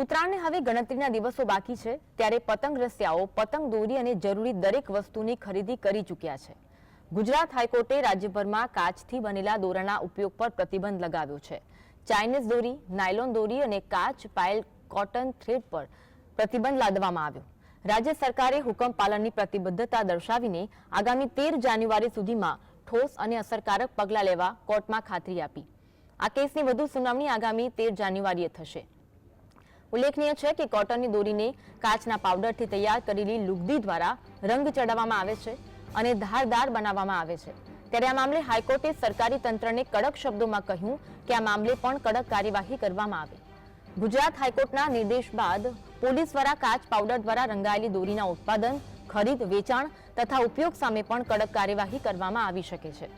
ઉત્તરાયણને હવે ગણતરીના દિવસો બાકી છે, ત્યારે પતંગ રસિયાઓ, પતંગ દોરી અને જરૂરી દરેક વસ્તુની ખરીદી કરી ચૂક્યા છે. ગુજરાત હાઈકોર્ટે રાજ્યભરમાં કાચથી બનેલા દોરાના ઉપયોગ પર પ્રતિબંધ લગાવ્યો છે. ચાઇનીઝ દોરી, નાયલોન દોરી અને કાચ પાયલ કોટન થ્રેડ પર પ્રતિબંધ લાદવામાં આવ્યો. રાજ્ય સરકારે હુકમ પાલનની પ્રતિબદ્ધતા દર્શાવીને આગામી તેર જાન્યુઆરી સુધીમાં ઠોસ અને અસરકારક પગલાં લેવા કોર્ટમાં ખાતરી આપી. આ કેસની વધુ સુનાવણી આગામી તેર જાન્યુઆરીએ થશે. ઉલ્લેખનીય છે કે કોટનની દોરીને કાચના પાવડરથી તૈયાર કરેલી લુગદી દ્વારા રંગ ચડાવવામાં આવે છે અને ધારદાર બનાવવામાં આવે છે. ત્યારે આ મામલે હાઈકોર્ટે સરકારી તંત્રને કડક શબ્દોમાં કહ્યું કે આ મામલે પણ કડક કાર્યવાહી કરવામાં આવે. ગુજરાત હાઈકોર્ટના નિર્દેશ બાદ પોલીસ દ્વારા કાચ પાવડર દ્વારા રંગાયેલી દોરીના ઉત્પાદન, ખરીદ, વેચાણ તથા ઉપયોગ સામે પણ કડક કાર્યવાહી કરવામાં આવી શકે છે.